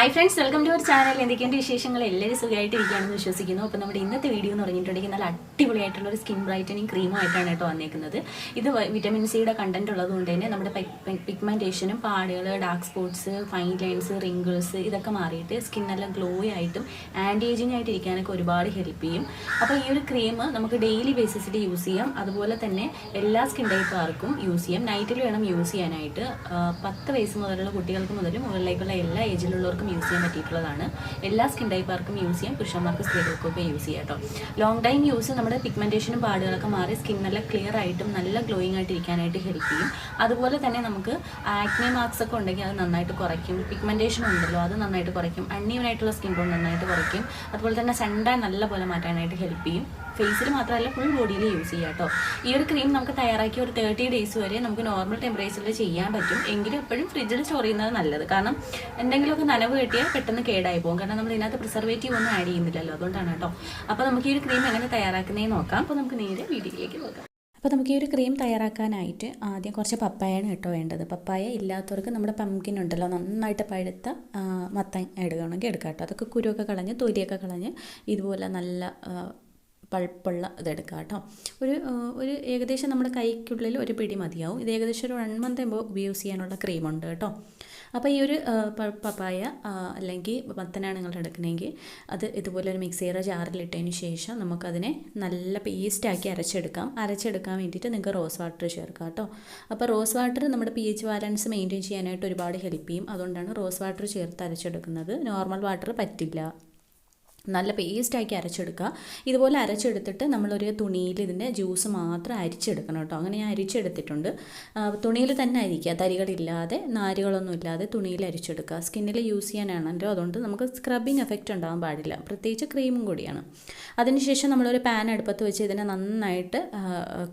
Hi friends welcome to our channel എന്തൊക്കെയുണ്ട് വിശേഷങ്ങൾ? എല്ലാവരും സുഖമായിട്ടിരിക്കുകയാണെന്ന് വിശ്വസിക്കുന്നു. അപ്പോൾ നമ്മുടെ ഇന്നത്തെ വീഡിയോ എന്ന് പറഞ്ഞിട്ടുണ്ടെങ്കിൽ നല്ല അടിപൊളിയായിട്ടുള്ള ഒരു സ്കിൻ ബ്രൈറ്റനിങ് ക്രീമായിട്ടാണ് കേട്ടോ വന്നേക്കുന്നത്. ഇത് വിറ്റമിൻ സിയുടെ കണ്ടന്റ് ഉള്ളത് കൊണ്ട് തന്നെ നമ്മുടെ പിഗ്മെന്റേഷനും പാടുകൾ dark spots fine lines wrinkles ഇതൊക്കെ മാറിയിട്ട് സ്കിൻ നല്ല ഗ്ലോ ആയിട്ടും ആന്റി ഏജിങ് ആയിട്ട് ഇരിക്കാനൊക്കെ ഒരുപാട് ഹെൽപ്പ് ചെയ്യും. അപ്പോൾ ഈ ഒരു ക്രീം നമുക്ക് ഡെയിലി ബേസിസിൽ യൂസ് ചെയ്യാം. അതുപോലെ തന്നെ എല്ലാ സ്കിൻ ടൈപ്പുകാർക്കും യൂസ് ചെയ്യാം. നൈറ്റിൽ വേണം യൂസ് ചെയ്യാനായിട്ട്. പത്ത് വയസ്സ് മുതലുള്ള കുട്ടികൾക്ക് മുതലും മുകളിലേക്കുള്ള എല്ലാ ഏജിലുള്ളവർക്കും യൂസ് ചെയ്യാൻ പറ്റിയിട്ടുള്ളതാണ്. എല്ലാ സ്കിൻ ടൈപ്പുകാർക്കും യൂസ് ചെയ്യാം. പുരുഷന്മാർക്കും സ്ത്രീകൾക്കും ഒക്കെ യൂസ് ചെയ്യാം കേട്ടോ ലോങ് ടൈം യൂസ് നമ്മുടെ പിഗ്മെന്റേഷനും പാടുകളൊക്കെ മാറി സ്കിൻ നല്ല ക്ലിയർ ആയിട്ടും നല്ല ഗ്ലോയിങ് ആയിട്ട് ഇരിക്കാനായിട്ട് ഹെൽപ്പ് ചെയ്യും. അതുപോലെ തന്നെ നമുക്ക് ആക്നെ മാർക്സ് ഒക്കെ ഉണ്ടെങ്കിൽ അത് നന്നായിട്ട് കുറയ്ക്കും. പിഗ്മെന്റേഷൻ ഉണ്ടല്ലോ അത് നന്നായിട്ട് കുറയ്ക്കും. അണ്ണീവനായിട്ടുള്ള സ്കിൻ ടോൺ നന്നായിട്ട് കുറയ്ക്കും. അതുപോലെ തന്നെ സൺഡാൻ നല്ല പോലെ മാറ്റാനായിട്ട് ഹെൽപ്പ് ചെയ്യും. ഫേസിൽ മാത്രമല്ല ഫുൾ ബോഡിയിൽ യൂസ് ചെയ്യാം കേട്ടോ ഈ ഒരു ക്രീം നമുക്ക് തയ്യാറാക്കി ഒരു തേർട്ടി ഡേയ്സ് വരെ നമുക്ക് നോർമൽ ടെമ്പറേച്ചറിൽ ചെയ്യാൻ പറ്റും. എങ്കിലും എപ്പോഴും ഫ്രിഡ്ജിൽ സ്റ്റോർ ചെയ്യുന്നത് നല്ലത്. കാരണം എന്തെങ്കിലുമൊക്കെ നനവ് കിട്ടിയാൽ പെട്ടെന്ന് കേടായി പോകും. കാരണം നമ്മൾ ഇതിനകത്ത് പ്രിസർവേറ്റീവ് ഒന്നും ആഡ് ചെയ്യുന്നില്ലല്ലോ. അതുകൊണ്ടാണ് കേട്ടോ. അപ്പോൾ നമുക്ക് ഈ ഒരു ക്രീം എങ്ങനെ തയ്യാറാക്കുന്നതെന്ന് നോക്കാം. അപ്പോൾ നമുക്ക് നേരെ വീഡിയോയിലേക്ക് നോക്കാം അപ്പോൾ നമുക്ക് ഈ ഒരു ക്രീം തയ്യാറാക്കാനായിട്ട് ആദ്യം കുറച്ച് പപ്പായാണ് കേട്ടോ വേണ്ടത്. പപ്പായ ഇല്ലാത്തവർക്ക് നമ്മുടെ പമ്പിൻ ഉണ്ടല്ലോ നന്നായിട്ട് പഴുത്ത മത്തൻ എടുക്കണമെങ്കിൽ എടുക്കാം കേട്ടോ. അതൊക്കെ കുരുവൊക്കെ കളഞ്ഞ് തൊലിയൊക്കെ കളഞ്ഞ് ഇതുപോലെ നല്ല പഴുപ്പുള്ള ഇതെടുക്കുക കേട്ടോ. ഒരു ഒരു ഏകദേശം നമ്മുടെ കൈക്കുള്ളിൽ ഒരു പിടി മതിയാവും. ഇത് ഏകദേശം ഒരു വൺ മന്ത് ആകുമ്പോൾ ഉപയൂസ് ചെയ്യാനുള്ള ക്രീമുണ്ട് കേട്ടോ. അപ്പോൾ ഈ ഒരു പപ്പായ അല്ലെങ്കിൽ മത്തനാണ് നിങ്ങൾ എടുക്കണമെങ്കിൽ അത് ഇതുപോലെ ഒരു മിക്സിയുടെ ജാറിലിട്ടതിന് ശേഷം നമുക്കതിനെ നല്ല പേസ്റ്റാക്കി അരച്ചെടുക്കാം. അരച്ചെടുക്കാൻ വേണ്ടിയിട്ട് നിങ്ങൾക്ക് റോസ് വാട്ടർ ചേർക്കാം കേട്ടോ. അപ്പോൾ റോസ് വാട്ടർ നമ്മുടെ പി എച്ച് ബാലൻസ് മെയിന്റെയിൻ ചെയ്യാനായിട്ട് ഒരുപാട് ഹെൽപ്പ് ചെയ്യും. അതുകൊണ്ടാണ് റോസ് വാട്ടർ ചേർത്ത് അരച്ചെടുക്കുന്നത്. നോർമൽ വാട്ടർ പറ്റില്ല. നല്ല പേസ്റ്റാക്കി അരച്ചെടുക്കുക. ഇതുപോലെ അരച്ചെടുത്തിട്ട് നമ്മളൊരു തുണിയിൽ ഇതിന്റെ ജ്യൂസ് മാത്രം അരിച്ചെടുക്കണം കേട്ടോ. അങ്ങനെ ഞാൻ അരിച്ചെടുത്തിട്ടുണ്ട്. തുണിയിൽ തന്നെ അരിക്കുക. തരികളില്ലാതെ നാരുകളൊന്നും ഇല്ലാതെ തുണിയിൽ അരിച്ചെടുക്കുക. സ്കിന്നിൽ യൂസ് ചെയ്യാനാണല്ലോ അതുകൊണ്ട് നമുക്ക് സ്ക്രബിങ് എഫക്റ്റ് ഉണ്ടാകാൻ പാടില്ല. പ്രത്യേകിച്ച് ക്രീമും കൂടിയാണ്. അതിനുശേഷം നമ്മളൊരു പാൻ അടുപ്പത്ത് വെച്ച് ഇതിനെ നന്നായിട്ട്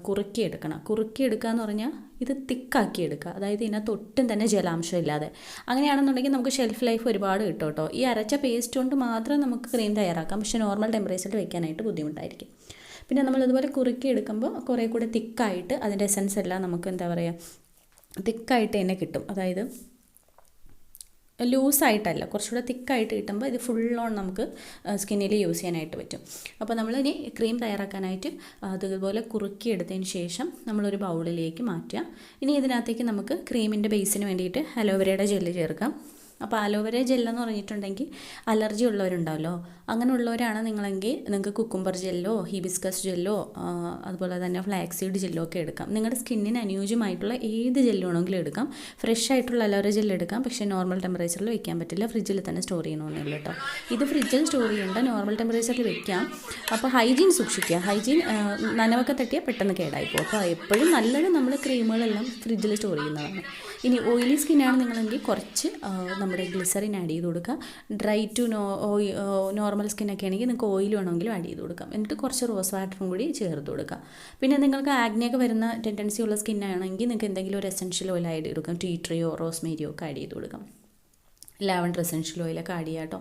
കുറുക്കിയെടുക്കണം. കുറുക്കിയെടുക്കുക എന്ന് പറഞ്ഞാൽ ഇത് തിക്കാക്കി എടുക്കുക. അതായത് ഇതിനകത്ത് ഒട്ടും തന്നെ ജലാംശം ഇല്ലാതെ. അങ്ങനെയാണെന്നുണ്ടെങ്കിൽ നമുക്ക് ഷെൽഫ് ലൈഫ് ഒരുപാട് കിട്ടും കേട്ടോ. ഈ അരച്ച പേസ്റ്റ് കൊണ്ട് മാത്രം നമുക്ക് ക്രീം തയ്യാറാക്കാം. പക്ഷേ നോർമൽ ടെമ്പറേച്ചറിൽ വെക്കാനായിട്ട് ബുദ്ധിമുട്ടായിരിക്കും. പിന്നെ നമ്മൾ ഇതുപോലെ കുറുക്കി എടുക്കുമ്പോൾ കുറേ കൂടെ തിക്കായിട്ട് അതിന്റെ എസൻസ് എല്ലാം നമുക്ക് എന്താ പറയുക തിക്കായിട്ട് തന്നെ കിട്ടും. അതായത് ലൂസായിട്ടല്ല കുറച്ചുകൂടെ തിക്കായിട്ട് കിട്ടുമ്പോൾ ഇത് ഫുൾ ഓൺ നമുക്ക് സ്കിന്നിൽ യൂസ് ചെയ്യാനായിട്ട് പറ്റും. അപ്പോൾ നമ്മൾ ഇനി ക്രീം തയ്യാറാക്കാനായിട്ട് അതുപോലെ കുറുക്കി എടുത്തതിന് ശേഷം നമ്മളൊരു ബൗളിലേക്ക് മാറ്റുക. ഇനി ഇതിനകത്തേക്ക് നമുക്ക് ക്രീമിന്റെ ബേസിന് വേണ്ടിയിട്ട് അലോവേരയുടെ ജെല്ല് ചേർക്കാം. അപ്പോൾ അലോവേര ജെല്ലെന്ന് പറഞ്ഞിട്ടുണ്ടെങ്കിൽ അലർജി ഉള്ളവരുണ്ടാവല്ലോ. അങ്ങനെ ഉള്ളവരാണ് നിങ്ങളെങ്കിൽ നിങ്ങൾക്ക് കുക്കുംബർ ജെല്ലോ ഹിബിസ്കസ് ജെല്ലോ അതുപോലെ തന്നെ ഫ്ലാക്സീഡ് ജെല്ലോ ഒക്കെ എടുക്കാം. നിങ്ങളുടെ സ്കിന്നിന് അനുയോജ്യമായിട്ടുള്ള ഏത് ജെല്ല് വേണമെങ്കിലും എടുക്കാം. ഫ്രഷ് ആയിട്ടുള്ള അലോവേര ജെല്ല് എടുക്കാം. പക്ഷേ നോർമൽ ടെമ്പറേച്ചറിൽ വെക്കാൻ പറ്റില്ല. ഫ്രിഡ്ജിൽ തന്നെ സ്റ്റോർ ചെയ്യണമെന്നില്ല കേട്ടോ. ഇത് ഫ്രിഡ്ജിൽ സ്റ്റോർ ചെയ്യേണ്ട നോർമൽ ടെമ്പറേച്ചറിൽ വെക്കാം. അപ്പോൾ ഹൈജീൻ സൂക്ഷിക്കുക. ഹൈജീൻ നനവൊക്കെ തട്ടിയാൽ പെട്ടെന്ന് കേടായി പോകും. അപ്പോൾ എപ്പോഴും നല്ലത് നമ്മൾ ക്രീമുകളെല്ലാം ഫ്രിഡ്ജിൽ സ്റ്റോർ ചെയ്യുന്നതാണ്. ഇനി ഓയിലി സ്കിന്നാണ് നിങ്ങളെങ്കിൽ കുറച്ച് നമ്മുടെ ഗ്ലിസറിൻ ആഡ് ചെയ്ത് കൊടുക്കുക. ഡ്രൈ ടു നോ നോർമൽ സ്കിന്നൊക്കെ ആണെങ്കിൽ നിങ്ങൾക്ക് ഓയിൽ വേണമെങ്കിൽ ആഡ് ചെയ്ത് കൊടുക്കാം. എന്നിട്ട് കുറച്ച് റോസ് വാട്ടറും കൂടി ചേർത്ത് കൊടുക്കുക. പിന്നെ നിങ്ങൾക്ക് ആഗ്നിയൊക്കെ വരുന്ന ടെൻഡൻസി ഉള്ള സ്കിന്നാണെങ്കിൽ നിങ്ങൾക്ക് എന്തെങ്കിലും ഒരു എസെൻഷ്യൽ ഓയിൽ ആഡ് ചെയ്ത് കൊടുക്കാം. ടീ ട്രീയോ റോസ്മേരിയോ ഒക്കെ ആഡ് ചെയ്ത് കൊടുക്കാം. ലാവൻഡർ എസെൻഷ്യൽ ഓയിലൊക്കെ ആഡ് ചെയ്യുക കേട്ടോ.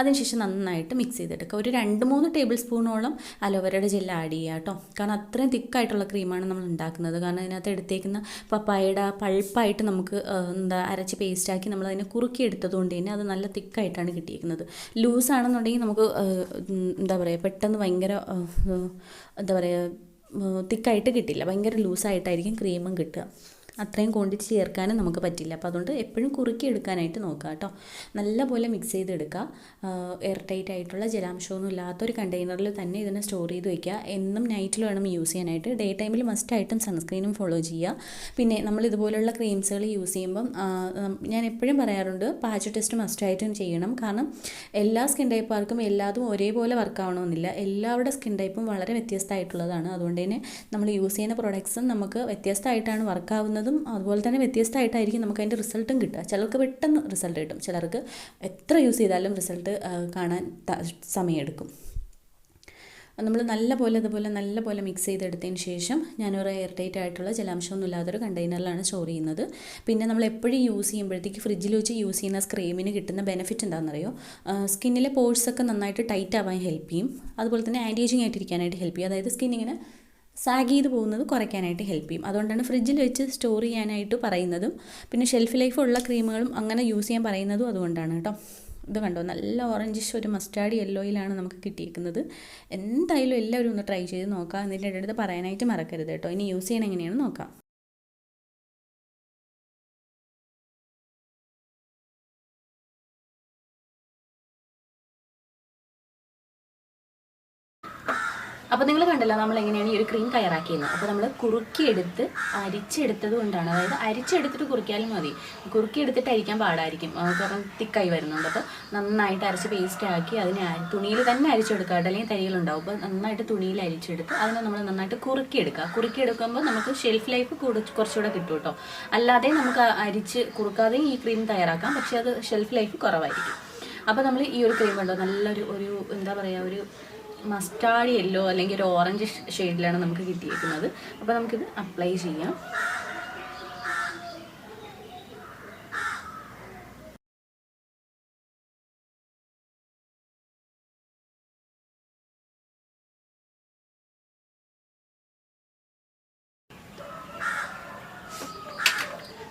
അതിനുശേഷം നന്നായിട്ട് മിക്സ് ചെയ്തെടുക്കുക. ഒരു രണ്ട് മൂന്ന് ടേബിൾ സ്പൂണോളം അലോവേരയുടെ ജെല്ല് ആഡ് ചെയ്യുക കേട്ടോ. കാരണം അത്രയും തിക്കായിട്ടുള്ള ക്രീമാണ് നമ്മൾ ഉണ്ടാക്കുന്നത്. കാരണം അതിനകത്ത് എടുത്തേക്കുന്ന പപ്പായയുടെ പഴുപ്പായിട്ട് നമുക്ക് എന്താ അരച്ച് പേസ്റ്റാക്കി നമ്മൾ അതിനെ കുറുക്കി എടുത്തത് കൊണ്ട് തന്നെ അത് നല്ല തിക്കായിട്ടാണ് കിട്ടിയിരിക്കുന്നത്. ലൂസ് ആണെന്നുണ്ടെങ്കിൽ നമുക്ക് എന്താ പറയുക പെട്ടെന്ന് ഭയങ്കര എന്താ പറയുക തിക്കായിട്ട് കിട്ടില്ല. ഭയങ്കര ലൂസായിട്ടായിരിക്കും ക്രീമും കിട്ടുക. അത്രയും ക്വാണ്ടിറ്റി ചേർക്കാനും നമുക്ക് പറ്റില്ല. അപ്പോൾ അതുകൊണ്ട് എപ്പോഴും കുറുക്കി എടുക്കാനായിട്ട് നോക്കുക കേട്ടോ. നല്ലപോലെ മിക്സ് ചെയ്തെടുക്കുക. എയർ ടൈറ്റ് ആയിട്ടുള്ള ജലാംശമൊന്നും ഇല്ലാത്തൊരു കണ്ടെയ്നറിൽ തന്നെ ഇതിനെ സ്റ്റോർ ചെയ്ത് വയ്ക്കുക എന്നും നൈറ്റിൽ വേണം യൂസ് ചെയ്യാനായിട്ട്. ഡേ ടൈമിൽ മസ്റ്റായിട്ടും സൺസ്ക്രീനും ഫോളോ ചെയ്യുക. പിന്നെ നമ്മൾ ഇതുപോലുള്ള ക്രീംസുകൾ യൂസ് ചെയ്യുമ്പം ഞാൻ എപ്പോഴും പറയാറുണ്ട് പാച്ച് ടെസ്റ്റ് മസ്റ്റായിട്ടും ചെയ്യണം. കാരണം എല്ലാ സ്കിൻ ടൈപ്പുകാർക്കും എല്ലാതും ഒരേപോലെ വർക്ക് ആവണമെന്നില്ല. എല്ലാവരുടെ സ്കിൻ ടൈപ്പും വളരെ വ്യത്യസ്തമായിട്ടുള്ളതാണ്. അതുകൊണ്ട് തന്നെ നമ്മൾ യൂസ് ചെയ്യുന്ന പ്രൊഡക്ട്സും നമുക്ക് വ്യത്യസ്തമായിട്ടാണ് വർക്ക് ആവുന്നതും. അതുപോലെ തന്നെ വ്യത്യസ്തമായിട്ടായിരിക്കും നമുക്ക് അതിന്റെ റിസൾട്ടും കിട്ടുക. ചിലർക്ക് പെട്ടെന്ന് റിസൾട്ട് കിട്ടും. ചിലർക്ക് എത്ര യൂസ് ചെയ്താലും റിസൾട്ട് കാണാൻ സമയമെടുക്കും. നമ്മൾ നല്ല പോലെ അതുപോലെ നല്ല പോലെ മിക്സ് ചെയ്തെടുത്തതിന് ശേഷം ഞാനൊരു എയർ ടൈറ്റ് ആയിട്ടുള്ള ജലാംശമൊന്നും ഇല്ലാത്തൊരു കണ്ടെയ്നറിലാണ് സ്റ്റോർ ചെയ്യുന്നത്. പിന്നെ നമ്മൾ എപ്പോഴും യൂസ് ചെയ്യുമ്പോഴത്തേക്ക് ഫ്രിഡ്ജിൽ വെച്ച് യൂസ് ചെയ്യുന്ന സ്ക്രീമിന് കിട്ടുന്ന ബെനിഫിറ്റ് എന്താണെന്നറിയോ? സ്കിന്നിലെ പോഴ്സൊക്കെ നന്നായിട്ട് ടൈറ്റ് ആവാൻ ഹെൽപ്പ് ചെയ്യും. അതുപോലെ തന്നെ ആന്റി ഏജിങ് ആയിട്ടിരിക്കാനായിട്ട് ഹെൽപ്പ് ചെയ്യും. അതായത് സ്കിൻ ഇങ്ങനെ സാഗ് ചെയ്ത് പോകുന്നത് കുറയ്ക്കാനായിട്ട് ഹെൽപ്പ് ചെയ്യും. അതുകൊണ്ടാണ് ഫ്രിഡ്ജിൽ വെച്ച് സ്റ്റോർ ചെയ്യാനായിട്ട് പറയുന്നതും പിന്നെ ഷെൽഫ് ലൈഫ് ഉള്ള ക്രീമുകളും അങ്ങനെ യൂസ് ചെയ്യാൻ പറയുന്നതും അതുകൊണ്ടാണ് കേട്ടോ. ഇത് കണ്ടോ? നല്ല ഓറഞ്ചിഷ് ഒരു മസ്റ്റാർഡ് യെല്ലോയിലാണ് നമുക്ക് കിട്ടിയിരിക്കുന്നത് എന്തായാലും എല്ലാവരും ഒന്ന് ട്രൈ ചെയ്ത് നോക്കാം. എന്നിട്ട് എന്റെ അടുത്ത് പറയാനായിട്ട് മറക്കരുത് കേട്ടോ. ഇനി യൂസ് ചെയ്യണം എങ്ങനെയാണ് നോക്കാം. അപ്പോൾ നിങ്ങൾ കണ്ടല്ലോ നമ്മൾ എങ്ങനെയാണ് ഈ ഒരു ക്രീം തയ്യാറാക്കിയത്. അപ്പോൾ നമ്മൾ കുറുക്കിയെടുത്ത് അരിച്ചെടുത്തത് കൊണ്ടാണ്. അതായത് അരിച്ചെടുത്തിട്ട് കുറിക്കാലും മതി. കുറുക്കിയെടുത്തിട്ട് അരിക്കാൻ പാടായിരിക്കും. കാരണം തിക്കായി വരുന്നുണ്ട്. അപ്പോൾ നന്നായിട്ട് അരച്ച് പേസ്റ്റ് ആക്കി അതിനെ തുണിയിൽ തന്നെ അരിച്ചെടുക്കുക അല്ലെങ്കിൽ തരികളുണ്ടാവും അപ്പോൾ നന്നായിട്ട് തുണിയിൽ അരിച്ചെടുത്ത് അതിനെ നമ്മൾ നന്നായിട്ട് കുറുക്കിയെടുക്കുക. കുറുക്കിയെടുക്കുമ്പോൾ നമുക്ക് ഷെൽഫ് ലൈഫ് കൂടെ കുറച്ചുകൂടെ കിട്ടും കേട്ടോ. അല്ലാതെ നമുക്ക് അരിച്ച് കുറുക്കാതെയും ഈ ക്രീം തയ്യാറാക്കാം. പക്ഷേ അത് ഷെൽഫ് ലൈഫ് കുറവായിരിക്കും. അപ്പോൾ നമ്മൾ ഈ ഒരു ക്രീം ഉണ്ടോ നല്ലൊരു ഒരു എന്താ പറയാ ഒരു മസ്റ്റാർഡ് യെല്ലോ അല്ലെങ്കിൽ ഒരു ഓറഞ്ച് ഷെയ്ഡിലാണ് നമുക്ക് കിട്ടിയിരിക്കുന്നത് അപ്പോൾ നമുക്കിത് അപ്ലൈ ചെയ്യാം.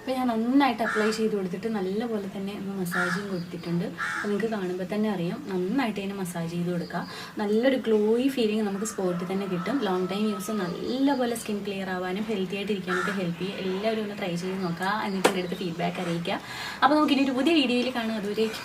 അപ്പോൾ ഞാൻ നന്നായിട്ട് അപ്ലൈ ചെയ്ത് കൊടുത്തിട്ട് നല്ലപോലെ തന്നെ ഒന്ന് മസാജും കൊടുത്തിട്ടുണ്ട്. അപ്പോൾ നിങ്ങൾക്ക് കാണുമ്പോൾ തന്നെ അറിയാം. നന്നായിട്ട് അതിനെ മസാജ് ചെയ്ത് കൊടുക്കുക. നല്ലൊരു ഗ്ലോയി ഫീലിംഗ് നമുക്ക് സ്പോട്ടിൽ തന്നെ കിട്ടും. ലോങ് ടൈം യൂസ് നല്ലപോലെ സ്കിൻ ക്ലിയർ ആവാനും ഹെൽത്തി ആയിട്ട് ഇരിക്കാനൊക്കെ ഹെൽപ്പ് ചെയ്യും. എല്ലാവരും ഒന്ന് ട്രൈ ചെയ്ത് നോക്കുക. എന്നിട്ട് എന്റെ അടുത്ത് ഫീഡ്ബാക്ക് അറിയിക്കുക. അപ്പോൾ നമുക്ക് ഇനി ഒരു പുതിയ വീഡിയോയിൽ കാണാം. അതുവരേക്കും.